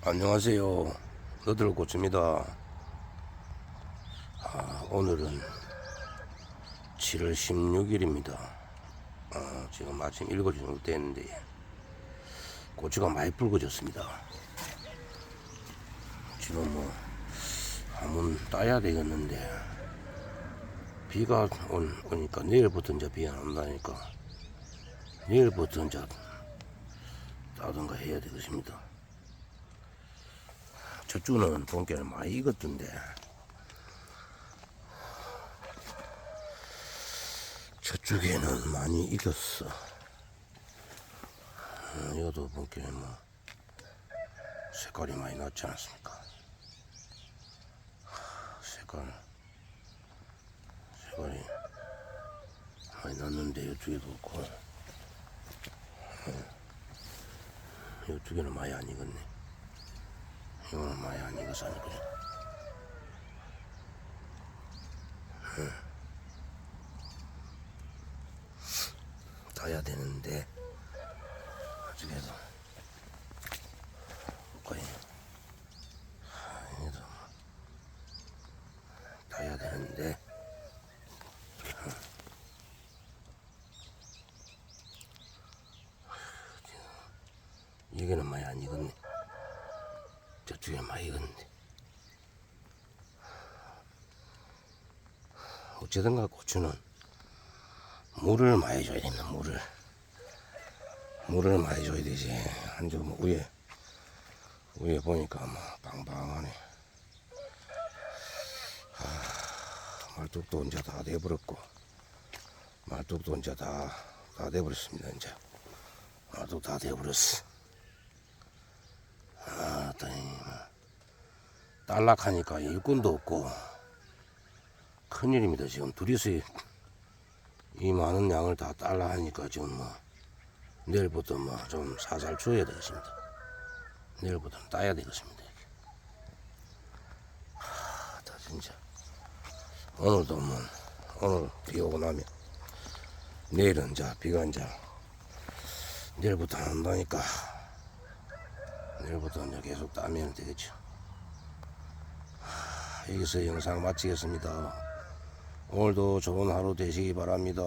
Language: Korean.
안녕하세요. 너들 고칩니다. 아, 오늘은 7월 16일입니다. 아, 지금 아침 7시 정도 됐는데 고추가 많이 붉어졌습니다. 지금 뭐 한번 따야 되겠는데 비가 온, 오니까 내일부터 이제 비가 난다니까 내일부터 이제 따든가 해야 되겠습니다. 저쪽은 본게는 많이 익었던데. 저쪽에는 많이 익었어. 어, 이것도 본게는 뭐 색깔이 많이 났지 않습니까? 하, 색깔 색깔이 많이 났는데 이쪽에도 없고 어, 이쪽에는 많이 안 익었네 이거는 안 익어서 안 익어서 따야 되는데 어떻게도 거의 얘도 따야 되는데. 여기는 많이 안 익었네 저쪽에 많이 익었는데. 어찌든가 고추는 물을 많이 줘야 된다 물을. 물을 많이 줘야 되지. 한좀 위에 위에 보니까 뭐 빵빵하네. 아, 말뚝도 이제 다 돼버렸고 말뚝도 이제 다, 다 돼버렸습니다 이제. 말뚝 다 돼버렸어 아, 다행히 딸락하니까 일꾼도 없고 큰일입니다 지금 둘이서 이- 이 많은 양을 다 딸라 하니까 지금 뭐 내일부터 뭐좀 살살 줘야 되겠습니다. 내일부터는 따야 되겠습니다. 이게. 하, 다 진짜 오늘도 뭐 오늘 비 오고 나면 내일은 이제 비가 이제 내일부터 안 온다니까 내일부터 이제 계속 따면 되겠죠. 하, 여기서 영상 마치겠습니다. 오늘도 좋은 하루 되시기 바랍니다.